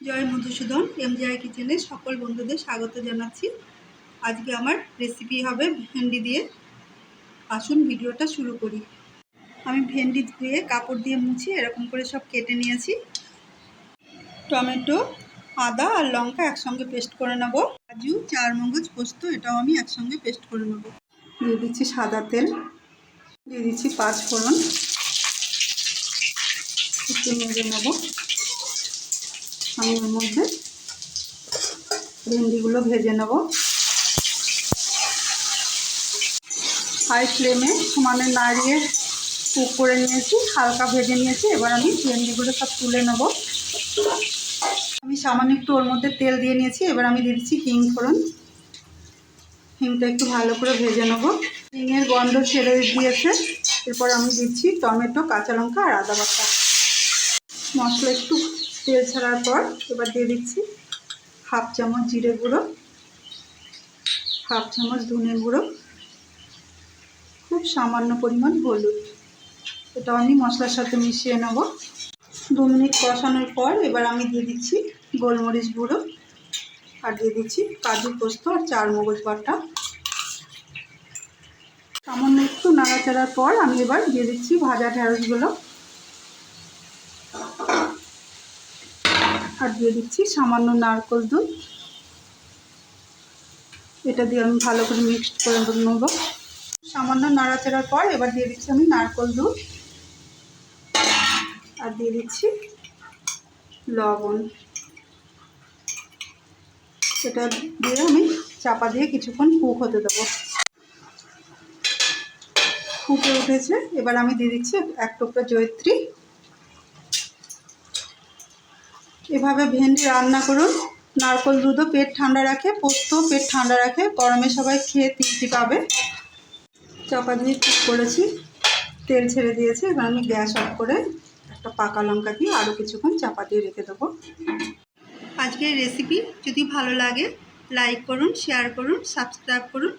জয় Madhusudan, MgI কিচেনে সকল বন্ধুদের স্বাগত জানাচ্ছি। আজকে আমার রেসিপি হবে ভেন্ডি দিয়ে। আসুন ভিডিওটা শুরু করি। আমি ভেন্ডি ধুয়ে কাপড় দিয়ে মুছি এরকম করে সব কেটে নিয়েছি। টমেটো, আদা আর লঙ্কা একসঙ্গে পেস্ট করে নেব। কাজু চার মগজ পোস্ত, এটাও আমি একসঙ্গে পেস্ট করে নেব। দিয়ে দিচ্ছি সাদা তেল, দিয়ে দিচ্ছি পাঁচ ফোড়ন। একটু নেড়ে নেব। আমি এর মধ্যে ভেন্ডিগুলো ভেজে নেব। হাই ফ্লেমে সমানে নাড়িয়ে কুক করে নিয়েছি, হালকা ভেজে নিয়েছি, এবার আমি ভেন্ডিগুলো সব তুলে নেব। আমি সামান্য একটু ওর মধ্যে তেল দিয়ে নিয়েছি, এবার আমি দিচ্ছি হিং ফোড়ন। হিংটা একটু ভালো করে ভেজে নেব। হিংয়ের গন্ধ ছেড়ে দিয়েছে, এরপর আমি দিচ্ছি টমেটো, কাঁচা লঙ্কা আর আদা বাটা। মশলা একটু তেল ছাড়ার পর এবার দিয়ে দিচ্ছি হাফ চামচ জিরে গুঁড়ো, হাফ চামচ ধনে গুঁড়ো, খুব সামান্য পরিমাণ হলুদ। এটা আমি মশলার সাথে মিশিয়ে নেব। দু মিনিট কষানোর পর এবার আমি দিয়ে দিচ্ছি গোলমরিচ গুঁড়ো আর দিয়ে দিচ্ছি কাজু পোস্ত আর চার মগজ বাটা। সামান্য একটু নাড়াচাড়ার পর আমি এবার দিয়ে দিচ্ছি ভাজা ঢেঁড়সগুলো। আর দিয়ে দিচ্ছি সামান্য নারকোল দুধ। এটা দিয়ে আমি ভালো করে মিক্সড করে নেব। সামান্য নাড়াচাড়ার পর এবার দিয়ে দিচ্ছি আমি নারকোল দুধ। আর দিয়ে দিচ্ছি লবণ। সেটা দিয়ে আমি চাপা দিয়ে কিছুক্ষণ কুক হতে দেবো। ফুটে উঠেছে। এবার আমি দিয়ে দিচ্ছি এক টুকরো জয়ত্রী। এভাবে ভেন্ডি রান্না করুন। নারকল দুধও পেট ঠান্ডা রাখে পোস্ত পেট ঠান্ডা রাখে। গরমে সবাই খেয়ে তৃপ্তি পাবে। চাপা দিয়ে ঠিক করেছি। তেল ছেড়ে দিয়েছে। এবার আমি গ্যাস অফ করে একটা পাকা লঙ্কা দিয়ে আরও কিছুক্ষণ চাপা দিয়ে রেখে দেবো। আজকের রেসিপি যদি ভালো লাগে, লাইক করুন, শেয়ার করুন, সাবস্ক্রাইব করুন।